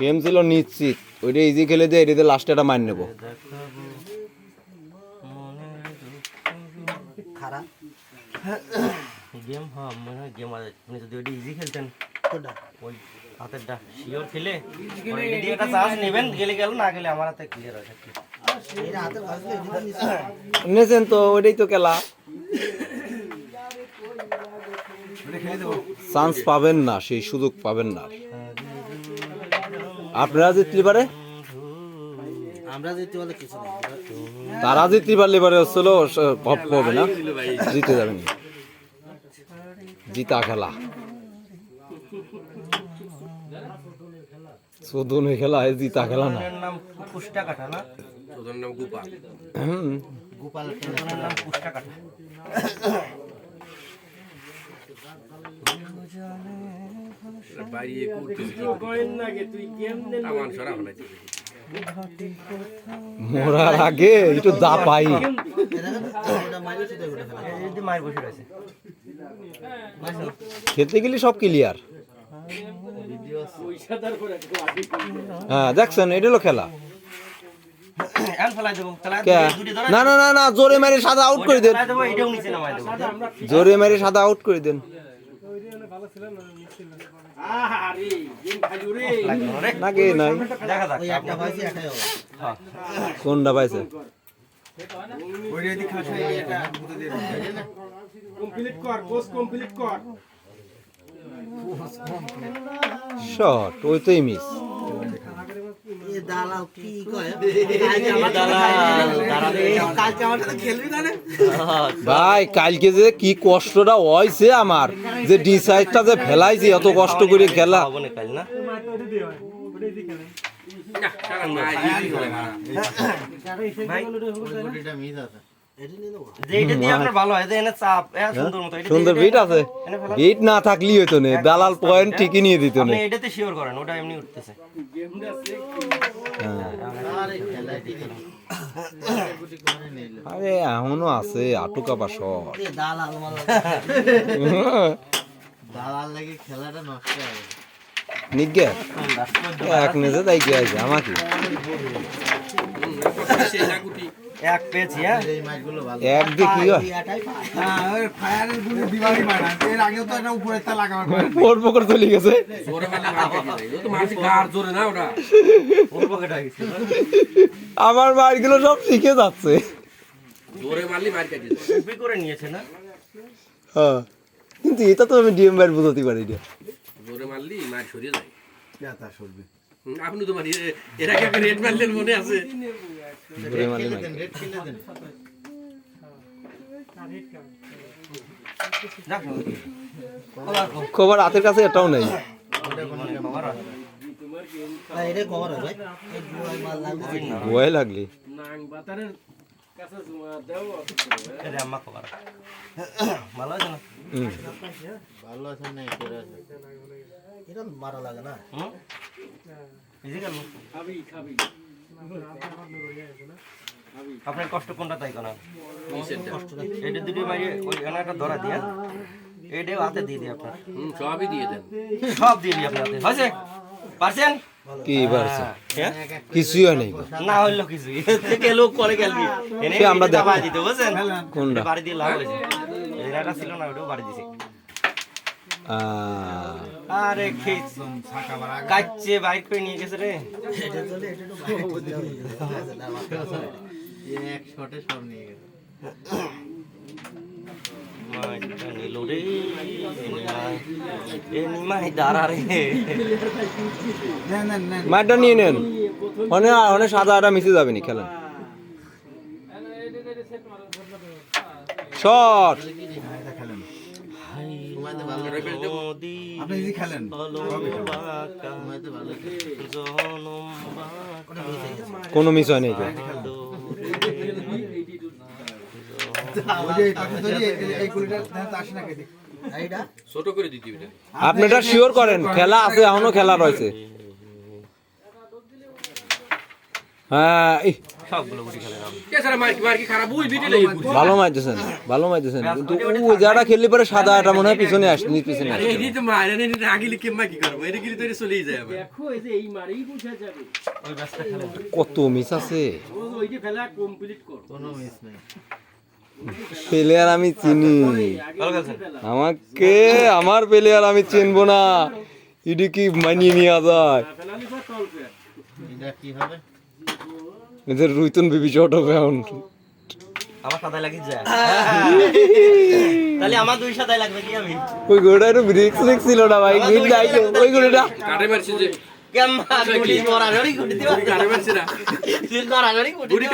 Game ছিল নিশ্চিত। ওইটা ইজি খেলে দিয়ে এটাতে লাস্টে একটা মার নেব। খারাপ। গেম হ্যাঁ মনে হয় গেম আছে। আপনি যদি ওইটা ইজি খেলতেন ওই হাতেরটা শিওর খেলে? দিয়ে একটা চার্জ নেবেন গেলে গেল না গেলে আমার হাতে ক্লিয়ার হয়ে নিয়েছেন তো ওইটাই তো খেলা। চান্স পাবেন না সেই সুযোগ পাবেন না। আপনারা জিতলি পারে? আমরা যেতে বলে কিছু নেই। তারা জিতলি পারলে পারে হচ্ছিল ভপ হবে না। জিতে যাবেন। জিতা খেলা। শুধু খেলা জিতা খেলা না। নাম। গোপাল। নাম পুষ্টা বাড়িয়ে করতেছি সরা ফেলাইছে মরার আগে একটু দা পাই। খেলতে গেলে সব ক্লিয়ার হ্যাঁ দেখছেন এটা হলো খেলা। না না না না জোরে মেরে সাদা আউট করে দেন। ফেলাই দেবো এটাও নিচে নামাই দেবো জোরে মেরে সাদা আউট করে দেন। লাগবে দাবাইছে শর্ট ওই কোনটা ওইটাই মিস দালাল কি কয় কালকে আমার খেলবি না ভাই কালকে যে কি কষ্টটা হয়েছে আমার যে ডিসাইডটা যে ফেলাইছি এত কষ্ট করে খেলা হব না কাল না ভাই ভালো হয় যে এনে চাপ এ সুন্দর মতো এটা সুন্দর দিয়ে- বিট আছে? বিট না থাকলেই হইতো না দালাল পয়েন্ট ঠিকই নিয়ে দিত না। এটাতে শিওর করেন ওটা এমনি উঠতেছে। আরে এখনও আছে আটুকা বা শট। এ দালাল দালাল লাগে খেলাটা নষ্ট হবে নিগে এক নেজে তাই কি আছে আমাকে। এক পেয়েছি হ্যাঁ? এই মাছগুলো ভালো। এক হয়? পকর চলে গেছে। জোরে মারলে মার কেটে যায় ও তো মারছি গার জোরে না ওটা? ওর পকেট গেছে আমার মারগুলো সব শিখে যাচ্ছে। জোরে মারলে মার কেটে কপি করে নিয়েছে না? হ্যাঁ। কিন্তু এটা তো আমি ডিএম বাইর বুঝতে পারি না। জোরে মারলি মার সরিয়ে যায় হুম, আপনি তো মারি এর আগে রেড মারলেন মনে আছে। খবর হাতের কাছে এটাও নাই। ভয় লাগলি। ভালো আছে না? ভালো আছে না মারা লাগে না। আপনার কষ্ট কোনটা তাই কোনা এটা দুটো বাইরে ওই একটা ধরা দিয়ে এটাও হাতে দিয়ে দিই আপনার। সবই দিয়ে দেন। সব দিয়ে দিই আপনার হাতে। হয়েছে? পারছেন? কি পারছে হ্যাঁ? কিছুই হয় নাই। না হইল কিছু থেকে লোক করে গেলবি এনে আমরা দেখো। দিতে বুঝছেন? কোনটা? বাড়ি দিয়ে লাভ হয়েছে। এরাটা ছিল না ওটাও বাড়ি দিছে। আরে কাচ্ছে বাইক করে নিয়ে গেছে রে। এক শটে সব নিয়ে গেছে। মারটা নিয়ে নেন। অনে অনে সাদা আটা মিশে যাবে নি খেলেন। শট করে দিতে এটা। আপনি এটা শিওর করেন খেলা আছে এখনও খেলা রয়েছে। হ্যাঁ সবগুলো গুটি ওই ভালো মাইতেছেন ভালো মাইতেছেন। কিন্তু ওই যারা খেললে পরে সাদা আটা মনে হয় পিছনে আসনি পিছনে আরে আসছে এই তো মার আগিলে কে মা কি করব? এটা গিলে তো এটা চলেই যায় আবার। দেখো এই যে এই মারেই বুঝা যাবে। ওই ব্যাচটা খেলেন কত মিস আছে। ও ওইটি ফেলা কমপ্লিট কর। কোনো মিস নেই। প্লেয়ার আমি চিনি। আমাকে আমার প্লেয়ার আমি চিনবো না। ইডি কি মানিয়ে নিয়ে যায়? এটা কি হবে এদের রুইতন বিবি চট অ্যাকাউন্ট আমার সাদাই লাগিয়ে যায় তাহলে আমার দুই সাদাই লাগবে কি আমি? ওই গোটা একটু ব্রিক্স রিক্স ছিল না ভাই গ্রিন যাইতো ওই গোটা কাটে মারছে যে গুটি গুটি গুড়ি গুটি গুড়ি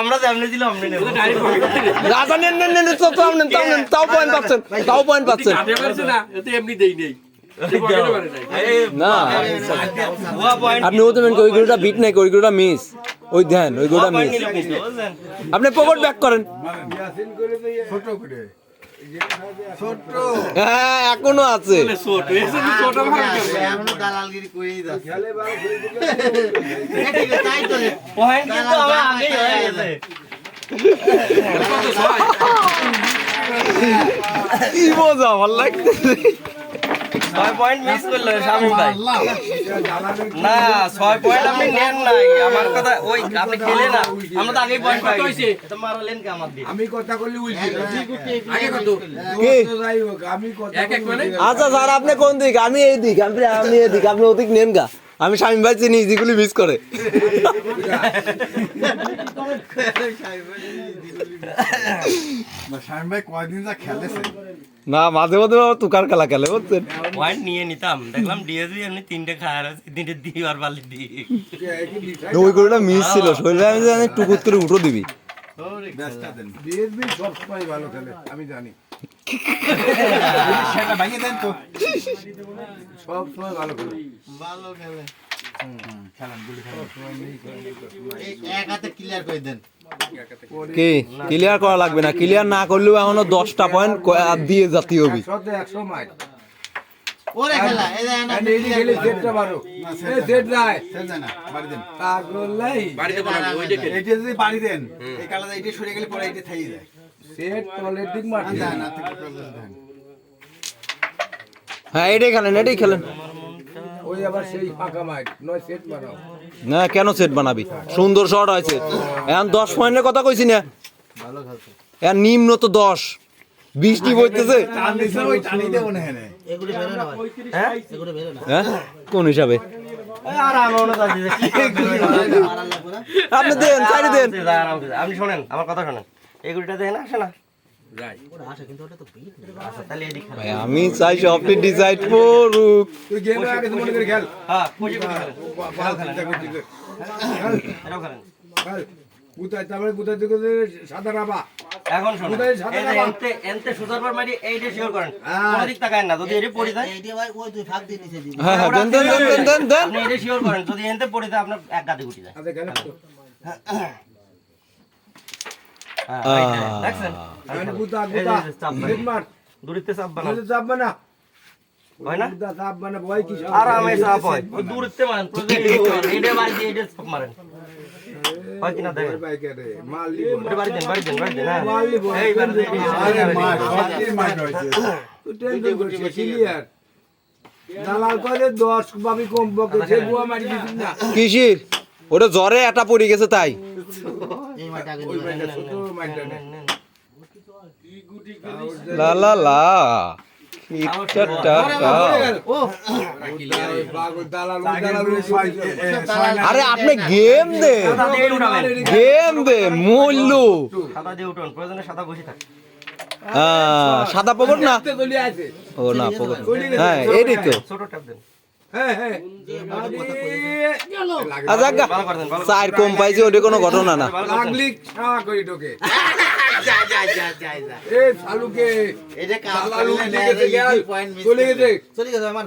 আমরা তো দিলাম এমনি নেব। ডাইরেক্ট পকেটে রাজা নেন নেন নেন তো তাও পয়েন্ট পাচ্ছেন পয়েন্ট পাচ্ছেন। এমনি দেই নেই। না। আপনি ওই গোটা বিট নাই ওই গোটা মিস ওই ধ্যান ওই গোটা মিস আপনি পকেট ব্যাক করেন। হ্যাঁ এখনও আছে। কি মজা আমার লাগতেছে। ছয় পয়েন্ট মিস করল শামিম ভাই। না ছয় পয়েন্ট আপনি নেন নাই। আমার কথা ওই আপনি খেলে না। আমরা তো আগেই পয়েন্ট পাই। হয়েছে? তো মারালেন কে আমার দিয়ে। আমি কথা বললি উল্টি আগে কত? কি? যাই হোক আমি কথা এক এক আচ্ছা স্যার আপনি কোন দিক? আমি এই দিক আপনি আপনি এই দিক আপনি ওদিক নেন গা। আমি স্বামী ভাই চিনি যেগুলি মিস করে। শামিম ভাই কয়দিন যা খেলেছে? না মাঝে মাঝে আবার তুকার খেলা খেলে বুঝছেন? পয়েন্ট নিয়ে নিতাম। দেখলাম ডিএসবি এমনি তিনটে খায়ার আছে তিনটে দিই আর পারলে দিই। ওই গরুটা মিস ছিল শরীরে আমি জানি টুকুত করে উঠো দিবি। ভালো খেলে আমি জানি। সেটা ভাঙিয়ে দেন তো। সব সময় ভালো খেলে। ভালো খেলে। ক্লিয়ার কি ক্লিয়ার করা লাগবে না ক্লিয়ার না করলেও এখনও দশটা পয়েন্ট দিয়ে জাতি হবি হ্যাঁ এটাই খেলেন এটাই খেলেন ওই আবার সেই ফাঁকা মাইট নয় সেট মারাও না কেন সেট বানাবি? সুন্দর শট হয়েছে এখন দশ পয়েন্টের কথা কইছি না। এখন নিম্ন তো দশ। বৃষ্টি না হ্যাঁ? হ্যাঁ হ্যাঁ? কোন হিসাবে? আপনি দেন দেন। আপনি শোনেন আমার কথা শোনেন। এগুলিটা দেখেন আসে না? আমি চাই সবটি ডিসাইড করুক। তুই গেম আগে তো করে খেল। হ্যাঁ কোথায় তারপরে কোথায় থেকে সাদা রাবা? এখন শুনুন? এনতে এনতে পর মারি এইটা শিওর করেন। হ্যাঁ। কোন দিক তাকায় না যদি এটা পড়ে যায়। এইটা ভাই ওই তুই ফাঁক দিয়ে নিচে দিবি হ্যাঁ দেন দেন দেন দেন দেন দেন। আপনি এটা শিওর করেন যদি এনতে পড়ে যায় আপনার এক গাদি গুটি যায়। আচ্ছা হ্যাঁ। দেখছেন আমি গুতা এই যে, গুতা এই যে, চাপ সেট মার দূরিতে চাপ বানান চাপ বানা হয় না? চাপ বানা ভয় কি আরামে চাপ হয়। দূরিতে মারেন প্রয়োজন মারি দিয়ে এইটা চাপ মারেন। কিনা দেখেন বাইকারে মাল লিবো ওটা বাড়ি দেন বাড়ি দেন বাড়ি দেন মাল লিবো এই বাড়ি দেন আরে মার সত্যি মার হইছে তুই টেনশন করছিস ক্লিয়ার দালাল করে 10 ভাবি কম বকে সে বুয়া মারি দিছিস না। কিসির? ওটা জ্বরে একটা পড়ে গেছে তাই। এই লা লা লা আরে আপনি গেম দিয়ে গেম দেন মূল্য সাদা দিয়ে উঠুন প্রয়োজনে সাদা বসে থাক। সাদা পকট না? ও না পকট হ্যাঁ এইটাই তো ছোট ট্যাপ দেন। আচ্ছা ভালো চার কম পাইছি ওটা কোনো ঘটনা না। লাগলি খাওয়া করি মার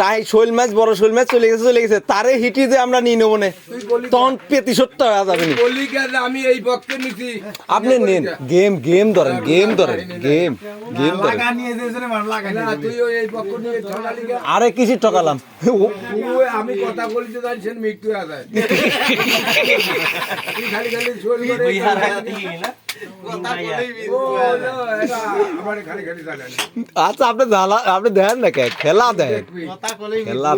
তাই শৈল ম্যাচ বড় শৈল ম্যাচ চলে গেছে চলে গেছে। তারে হিটি যে আমরা নিয়ে নেব না। তখন পেতিশোর টাকা যাবে নি। বলি কেন আমি এই পক্ষে নিছি। আপনি নেন। গেম গেম ধরেন গেম ধরেন গেম গেম ধরেন? আরে কিসি টকালাম তুই আমি কথা বলতে চাইছেন মৃত্যু আদায় খালি খালি আচ্ছা আপনি জ্বালা আপনি দেখেন না কে খেলা বলেই খেলা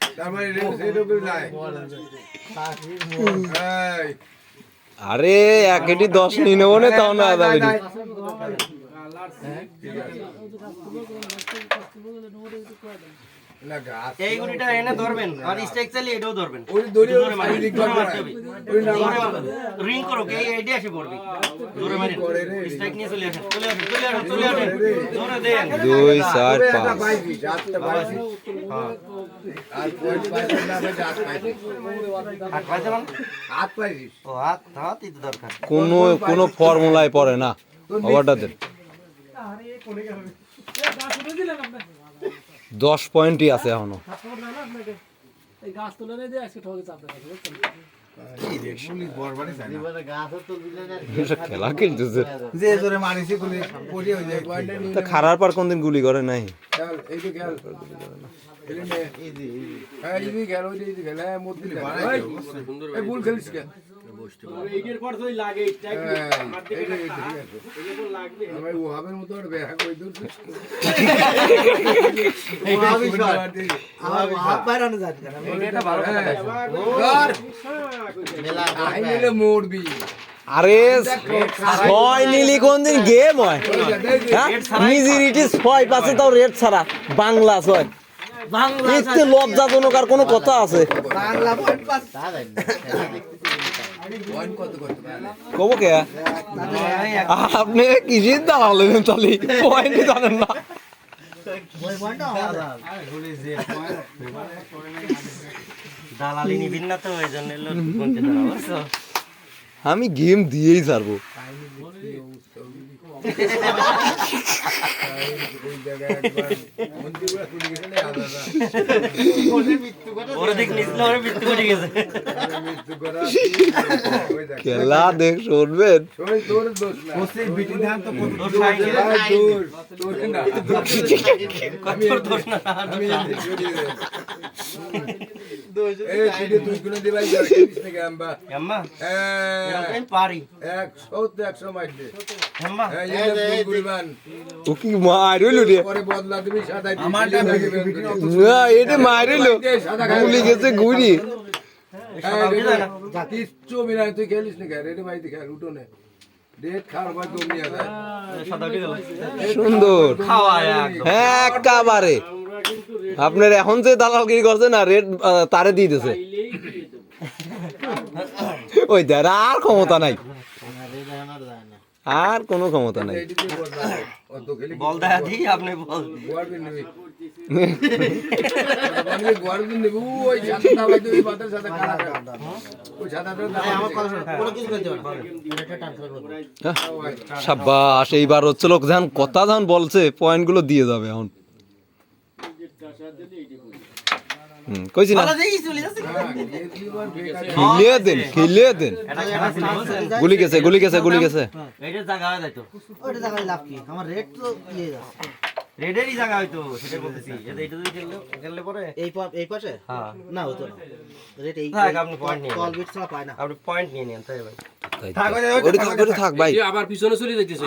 সেটা মানে মানে আরে এক এটি দশ নিয়ে নেব না তাও না যাবে নি না গাছ এই গুলিটা এনে ধরবেন আর স্ট্রাইক চালিয়ে এটাও ধরবেন। ওই দড়ি জোরে মারি, শারীরিক জোরে ভাবে মারতে হবে। ওই না জোরে মারো। রিং করো এই এইটা এসে পড়বি। জোরে মারি স্ট্রাইক নিয়ে চলে আসেন চলে আসেন চলে আসেন চলে আসেন। জোরে দেন। দুই চার পাঁচ। আর পয়েন্ট না। হাত। ও হাত হাতই তো দরকার। কোনো কোনো ফর্মুলায় পড়ে না। ওভারটা দেন। দশ পয়েন্টই আছে এখনও জীবনে গাছও তো পয়েন্টই আছে এখনও খেলা খেলতেছে হয়ে খারাপ আর কোনদিন গুলি করে নাই খেল, ইজি হ্যাঁ, হ্যাঁ, হ্যাঁ, আমার ওহাবের মতো আর করে হ্যাঁ। মরবি। আরে ছয় নিলি কোনদিন গেম হয়? হ্যাঁ? ছয় পাশে তাও রেড ছাড়া। বাংলা ছয়। বাংলা লজ্জাজনক আর কোনো কথা আছে। বাংলা কব কে? আপনি কি চিন্তা হলেন তাহলে পয়েন্টই জানেন না। দালালি নিবিন তো ওই জন্য আমি গেম দিয়েই ছাড়বো। খেলা দেখ শুনবেন। হ্যাঁ, একশো তো একশো মারবে। ও কি মারিল রে। না এটা মারিল। গুলি গেছে কিচ্ছু তুই খেলিস না, বাড়িতে খেল, উঠে সুন্দর। খাওয়া একেবারে। আপনার এখন যে দালালগিরি করছে না রেট তারে দিয়ে দিছে। ওই আর ক্ষমতা নাই। আর কোনো ক্ষমতা নাই। বল আপনি বল। সাব্বাস এইবার হচ্ছে লোক যখন কথা যখন বলছে পয়েন্টগুলো দিয়ে যাবে এখন। কইছি না। খেলিয়ে দেন খেলিয়ে দেন এটা গুলি গেছে গুলি গেছে গুলি গেছে। এইটা জায়গা হয়ে যাইতো ওইটা জায়গায় লাভ কি? আমার রেট তো ইয়ে যাচ্ছে। রেডেরই জায়গা হয়তো সেটা বলতেছি। এটা এইটা যদি খেললে খেললে পরে? এই এই পাশে? হ্যাঁ। না হতো না। রেট এই থাক, আপনি point নিয়ে কল বিট ছাড়া পায় না। আপনি পয়েন্ট নিয়ে নেন তাই ভাই। থাক ওটা থাক ভাই। আবার পিছনে চলে যাইতেছে।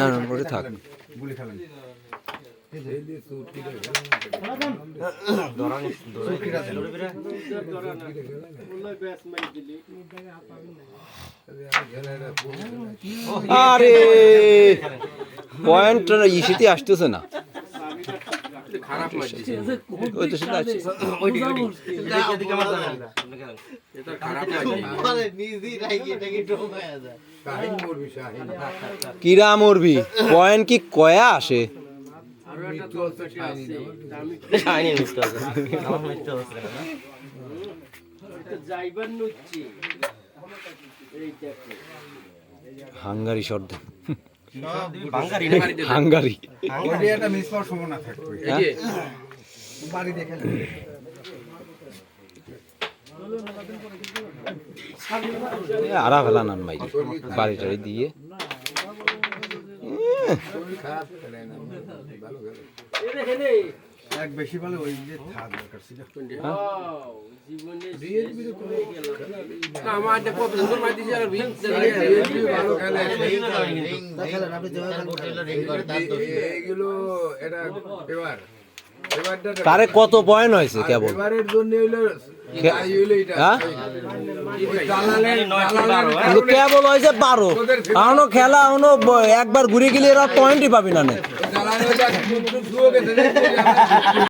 না না ওটা থাক। ধরানি ধরে আরে পয়েন্ট ইসিতে আসতেছে না। কিরা মরবি? পয়েন্ট কি কয়া আসে? আছে আমার না। যাইবার নচ্ছি। হাঙ্গারি যাও। হাঙ্গারি আরা ফেলা নান ভাই। বাড়ি টাড়ি দিয়ে এক বেশি ভালো ওই যে থাক দরকার ছিল। তার কত পয়েন্ট হয়েছে কেবল? এবারের জন্য হইল গাড়ি হইল এটা। হ্যাঁ? কেবল হয়েছে বারো। এখনও খেলা এখনও একবার ঘুরে গেলে এরা পয়েন্টই পাবি না। 了，我家肯定不是输给他的。